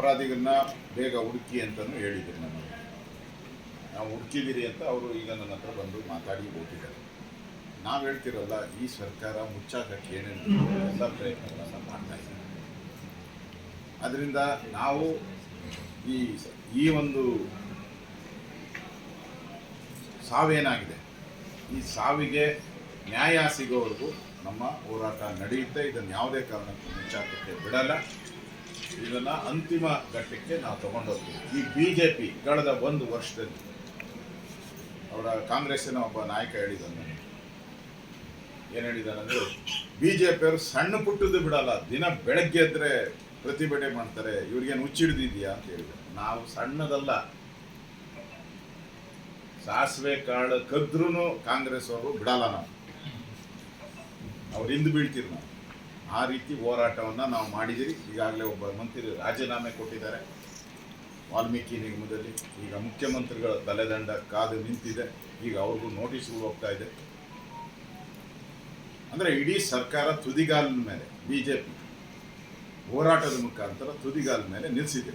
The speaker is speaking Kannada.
ಅಪರಾಧಿಗಳನ್ನ ಬೇಗ ಹುಡುಕಿ ಅಂತಲೂ ಹೇಳಿದ್ರು ನಮಗೆ ನಾವು ಹುಡುಕಿದ್ದೀರಿ ಅಂತ ಅವರು ಈಗ ನನ್ನ ಹತ್ರ ಬಂದು ಮಾತಾಡಿ ಹೋಗಿದ್ದಾರೆ. ನಾವು ಹೇಳ್ತಿರಲ್ಲ, ಈ ಸರ್ಕಾರ ಮುಚ್ಚಾಕಕ್ಕೆ ಏನೇನು ಎಲ್ಲ ಪ್ರಯತ್ನಗಳನ್ನು ಮಾಡ್ತಾ ಇದ್ದಾರೆ ಅದರಿಂದ ನಾವು ಈ ಈ ಒಂದು ಸಾವೇನಾಗಿದೆ? ಈ ಸಾವಿಗೆ ನ್ಯಾಯ ಸಿಗೋವರೆಗೂ ನಮ್ಮ ಹೋರಾಟ ನಡೆಯುತ್ತೆ. ಇದನ್ನು ಯಾವುದೇ ಕಾರಣಕ್ಕೂ ಮುಚ್ಚಾಕಕ್ಕೆ ಬಿಡಲ್ಲ. ಇದನ್ನು ಅಂತಿಮ ಘಟ್ಟಕ್ಕೆ ನಾವು ತಗೊಂಡೋಗ್ತೀವಿ. ಈ ಬಿ ಜೆ ಪಿ ಕಳೆದ ಒಂದು ವರ್ಷದಲ್ಲಿ ಅವರ ಕಾಂಗ್ರೆಸ್ಸಿನ ಒಬ್ಬ ನಾಯಕ ಹೇಳಿದ್ದಾನೆ. ಏನು ಹೇಳಿದಾನಂದ್ರೆ ಬಿ ಜೆ ಸಣ್ಣ ಪುಟ್ಟದ್ದು ಬಿಡಲ್ಲ, ದಿನ ಬೆಳಗ್ಗೆ ಎದ್ರೆ ಪ್ರತಿಭಟನೆ ಮಾಡ್ತಾರೆ, ಇವ್ರಿಗೇನು ಹುಚ್ಚಿಡ್ದಿದ್ಯಾ ಅಂತ ಹೇಳಿದ್ರು. ನಾವು ಸಣ್ಣದಲ್ಲ. ಸಾಸಿವೆ ಕಾಳು ಕದ್ರೂ ಕಾಂಗ್ರೆಸ್ ಅವರು ಬಿಡಲ್ಲ ನಾವು. ಅವ್ರು ಹಿಂದೆ ಬೀಳ್ತೀರಿ ನಾವು. ಆ ರೀತಿ ಹೋರಾಟವನ್ನು ನಾವು ಮಾಡಿದ್ದೀರಿ. ಈಗಾಗಲೇ ಒಬ್ಬ ಮಂತ್ರಿ ರಾಜೀನಾಮೆ ಕೊಟ್ಟಿದ್ದಾರೆ. ವಾಲ್ಮೀಕಿ ನಿಗಮದಲ್ಲಿ ಈಗ ಮುಖ್ಯಮಂತ್ರಿಗಳ ತಲೆದಂಡ ಕಾದು ನಿಂತಿದೆ. ಈಗ ಅವ್ರಿಗೂ ನೋಟಿಸ್ಗಳು ಹೋಗ್ತಾ ಇದೆ. ಅಂದರೆ ಇಡೀ ಸರ್ಕಾರ ತುದಿಗಾಲಿನ ಮೇಲೆ ಬಿ ಜೆ ಪಿ ಹೋರಾಟದ ಮುಖಾಂತರ ತುದಿಗಾಲ ಮೇಲೆ ನಿಲ್ಲಿಸಿದೆ